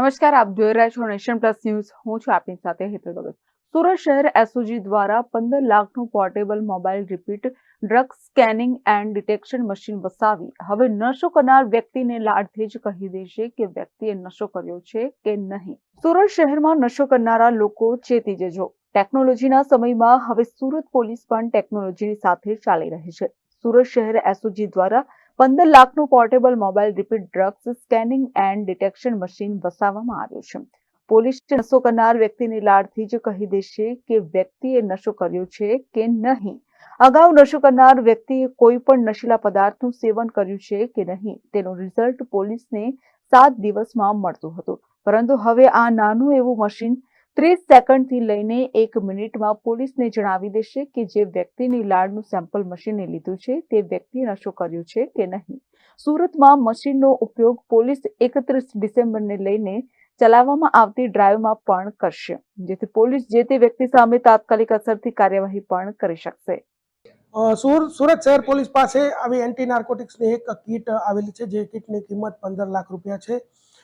નમસ્કાર, આપ જોઈ રહ્યા છો નેશન પ્લસ ન્યૂઝ. હું છું આપની સાથે હેતલ ભગત સુરત શહેર એસઓજી દ્વારા પંદર લાખનું portable mobile repeat drug scanning and detection machine વસાવી. હવે નશો કરનાર વ્યક્તિને લાડથી જ કહી દેશે કે વ્યક્તિએ નશો કર્યો છે કે નહીં. સુરત શહેરમાં નશો કરનારા લોકો ચેતી જજો. ટેકનોલોજીના સમયમાં હવે સુરત પોલીસ પણ ટેકનોલોજીની સાથે ચાલી રહી છે. સુરત શહેર એસઓજી દ્વારા પંદર લાખનું portable mobile repeat drugs scanning and detection machine વસાવવામાં આવ્યું છે. પોલીસ નશો કરનાર વ્યક્તિની લાડથી જ કહી દેશે કે વ્યક્તિએ નશો કર્યો છે કે નહીં. અગાઉ નશો કરનાર વ્યક્તિએ કોઈ પણ નશીલા પદાર્થનું સેવન કર્યું છે કે નહીં, તેનું રિઝલ્ટ પોલીસને સાત દિવસમાં મળતું હતું. પરંતુ હવે આ નાનું એવું મશીન ત્રીસ સેકન્ડથી લઈને એક મિનિટમાં પોલીસને જણાવી દેશે કે જે વ્યક્તિની લાળનું સેમ્પલ મશીને લીધું છે, તે વ્યક્તિએ નશો કર્યો છે કે નહીં. સુરતમાં મશીનનો ઉપયોગ પોલીસ એકત્રીસ ડિસેમ્બરને લઈને ચલાવવામાં આવતી ડ્રાઈવમાં પણ કરશે, જેથી પોલીસ જે તે વ્યક્તિ સામે તાત્કાલિક અસરથી કાર્યવાહી પણ કરી શકશે. સુર, સુરત શહેર પોલીસ પાસે આવી એન્ટી નાર્કોટિક્સની એક કીટ આવેલી છે, જે કીટની કિંમત પંદર લાખ રૂપિયા છે.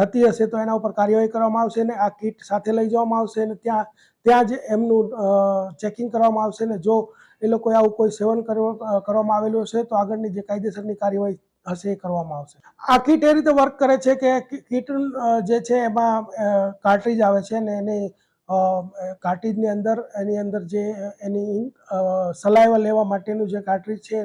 થતી હશે તો એના ઉપર કાર્યવાહી કરવામાં આવશે ને આ કીટ સાથે લઈ જવામાં આવશે ને ત્યાં ત્યાં જ એમનું ચેકિંગ કરવામાં આવશે ને જો એ લોકોએ આવું કોઈ સેવન કરવા- કરવામાં આવેલું હશે તો આગળની જે કાયદેસરની કાર્યવાહી હશે એ કરવામાં આવશે. આ કીટ એ રીતે વર્ક કરે છે કે કીટ જે છે એમાં કાર્ટ્રીજ આવે છે ને એની કાર્ટ્રીજની અંદર, એની અંદર જે, એની સલાઈવા લેવા માટેનું જે કાર્ટ્રીજ છે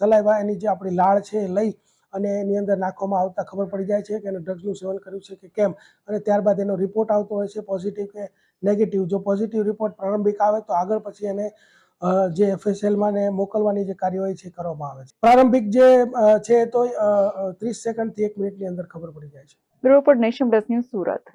સલાઈવા એની જે આપણી લાળ છે એ લઈ અને એની અંદર નાખવામાં આવતા ખબર પડી જાય છે કે એને ડ્રગ્સનું સેવન કર્યું છે કે કેમ? અને ત્યારબાદ એનો રિપોર્ટ આવતો હોય છે પોઝિટિવ કે નેગેટિવ જો પોઝિટિવ રિપોર્ટ પ્રારંભિક આવે તો આગળ પછી એને જે એફએસએલમાં ને મોકલવાની જે કાર્યવાહી છે કરવામાં આવે છે. પ્રારંભિક જે છે તો ત્રીસ સેકન્ડથી એક મિનિટની અંદર ખબર પડી જાય છે. Bureau nation plus news Surat.